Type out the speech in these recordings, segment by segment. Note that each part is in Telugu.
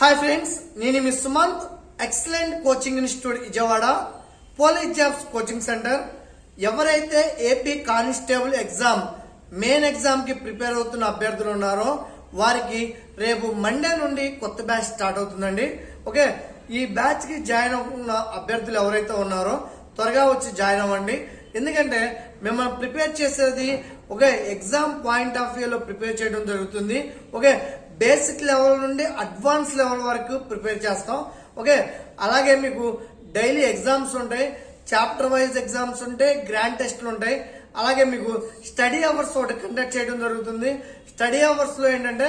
హాయ్ ఫ్రెండ్స్ నేను మీ Sumanth excellent coaching institute Vijayawada police jobs coaching centre ఎవరైతే ఏపీ కానిస్టేబుల్ ఎగ్జామ్ మెయిన్ ఎగ్జామ్కి ప్రిపేర్ అవుతున్న అభ్యర్థులు ఉన్నారో వారికి రేపు మండే నుండి కొత్త బ్యాచ్ స్టార్ట్ అవుతుందండి. ఓకే ఈ బ్యాచ్కి జాయిన్ అవుతున్న అభ్యర్థులు ఎవరైతే ఉన్నారో త్వరగా వచ్చి జాయిన్ అవ్వండి. ఎందుకంటే మిమ్మల్ని ప్రిపేర్ చేసేది ఓకే ఎగ్జామ్ పాయింట్ ఆఫ్ వ్యూలో ప్రిపేర్ చేయడం జరుగుతుంది. ఓకే బేసిక్ లెవెల్ నుండి అడ్వాన్స్ లెవెల్ వరకు ప్రిపేర్ చేస్తాం. ఓకే? అలాగే మీకు డైలీ ఎగ్జామ్స్ ఉంటాయి. చాప్టర్ వైజ్ ఎగ్జామ్స్ ఉంటాయి. గ్రాండ్ టెస్ట్లు ఉంటాయి. అలాగే మీకు స్టడీ అవర్స్ ఒకటి కండక్ట్ చేయడం జరుగుతుంది. స్టడీ అవర్స్లో ఏంటంటే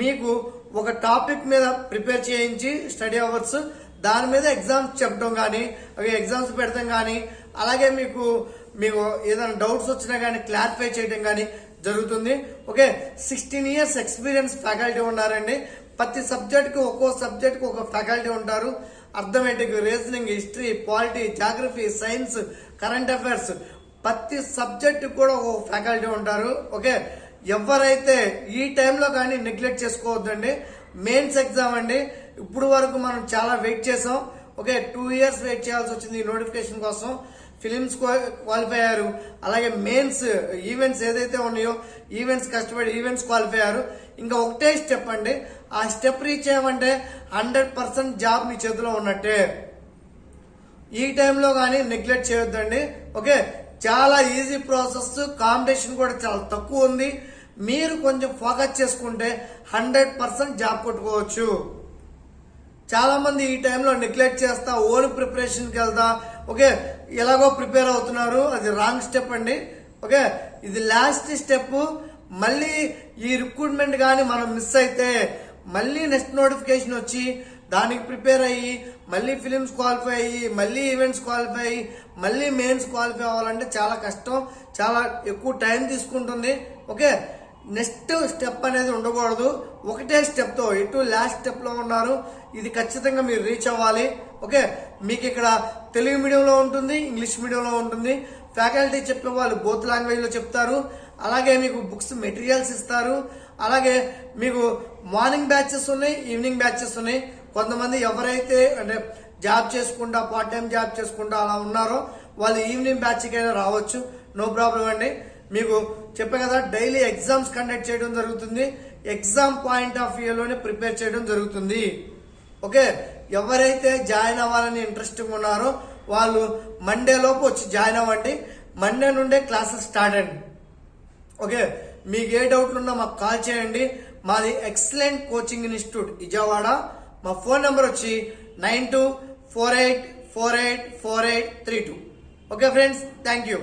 మీకు ఒక టాపిక్ మీద ప్రిపేర్ చేయించి స్టడీ అవర్స్ దాని మీద ఎగ్జామ్స్ చెప్పడం కానీ అవి ఎగ్జామ్స్ పెడతాం కానీ అలాగే మీకు మీకు ఏదైనా డౌట్స్ వచ్చినా కానీ క్లారిఫై చేయడం కానీ జరుగుతుంది. Okay sixteen years experience faculty ఉన్నారండి. ప్రతి సబ్జెక్ట్కి ఒక్కో సబ్జెక్ట్కి ఒక ఫ్యాకల్టీ ఉంటారు. Arithmetic reasoning history polity geography science current affairs ప్రతి సబ్జెక్ట్ కూడా ఒక ఫ్యాకల్టీ ఉంటారు. ఓకే ఎవరైతే ఈ టైంలో కానీ నెగ్లెక్ట్ చేసుకోవద్దండి. మెయిన్స్ ఎగ్జామ్ అండి. ఇప్పుడు వరకు మనం చాలా వెయిట్ చేసాం. ఓకే టూ ఇయర్స్ వెయిట్ చేయాల్సి వచ్చింది ఈ నోటిఫికేషన్ కోసం. ఫిలిమ్స్ క్వాలిఫై అయ్యారు. అలాగే మెయిన్స్ ఈవెంట్స్ ఏదైతే ఉన్నాయో ఈవెంట్స్ కష్టపడి ఈవెంట్స్ క్వాలిఫై అయ్యారు. ఇంకా ఒకటే స్టెప్ అండి. ఆ స్టెప్ రీచ్ చేయమంటే హండ్రెడ్ పర్సెంట్ జాబ్ మీ చేతిలో ఉన్నట్టే. ఈ టైంలో కానీ నెగ్లెక్ట్ చేయొద్దండి. ఓకే చాలా ఈజీ ప్రాసెస్ కాంపిటీషన్ కూడా చాలా తక్కువ ఉంది. మీరు కొంచెం ఫోకస్ చేసుకుంటే హండ్రెడ్ పర్సెంట్ జాబ్ కొట్టుకోవచ్చు. చాలా మంది ఈ టైంలో నెగ్లెక్ట్ చేస్తా ఓన్ ప్రిపరేషన్కి వెళ్తా. ఓకే ఎలాగో ప్రిపేర్ అవుతున్నారు. అది రాంగ్ స్టెప్ అండి. ఓకే ఇది లాస్ట్ స్టెప్ మళ్ళీ ఈ రిక్రూట్మెంట్ కానీ మనం మిస్ అయితే మళ్ళీ నెక్స్ట్ నోటిఫికేషన్ వచ్చి దానికి ప్రిపేర్ అయ్యి మళ్ళీ ఫిలిమ్స్ క్వాలిఫై అయ్యి మళ్ళీ ఈవెంట్స్ క్వాలిఫై అయ్యి మళ్ళీ మెయిన్స్ క్వాలిఫై అవ్వాలంటే చాలా కష్టం. చాలా ఎక్కువ టైం తీసుకుంటుంది. ఓకే నెక్స్ట్ స్టెప్ అనేది ఉండకూడదు. ఒకటే స్టెప్తో ఇటు లాస్ట్ స్టెప్లో ఉన్నారు. ఇది ఖచ్చితంగా మీరు రీచ్ అవ్వాలి. ఓకే? మీకు ఇక్కడ తెలుగు మీడియంలో ఉంటుంది ఇంగ్లీష్ మీడియంలో ఉంటుంది. ఫ్యాకల్టీ చెప్పే వాళ్ళు బోత్ లాంగ్వేజ్లో చెప్తారు. అలాగే మీకు బుక్స్ మెటీరియల్స్ ఇస్తారు. అలాగే మీకు మార్నింగ్ బ్యాచెస్ ఉన్నాయి ఈవినింగ్ బ్యాచెస్ ఉన్నాయి. కొంతమంది ఎవరైతే అంటే జాబ్ చేసుకుంటా పార్ట్ టైం జాబ్ చేసుకుంటా అలా ఉన్నారో వాళ్ళు ఈవినింగ్ బ్యాచ్కి అయినా రావచ్చు. నో ప్రాబ్లం అండి. మీకు చెప్పే కదా డైలీ ఎగ్జామ్స్ కండక్ట్ చేయడం జరుగుతుంది. ఎగ్జామ్ పాయింట్ ఆఫ్ వ్యూలోనే ప్రిపేర్ చేయడం జరుగుతుంది. ఓకే ఎవరైతే జాయిన్ అవ్వాలని ఇంట్రెస్టింగ్ ఉన్నారో వాళ్ళు మండే లోపు వచ్చి జాయిన్ అవ్వండి. మండే నుండే క్లాసెస్ స్టార్ట్ అండి. ఓకే మీకు ఏ డౌట్లు ఉన్నా మాకు కాల్ చేయండి. మాది ఎక్సలెంట్ కోచింగ్ ఇన్స్టిట్యూట్ విజయవాడ. మా ఫోన్ నెంబర్ వచ్చి nine two four eight four eight four eight three two okay friends thank you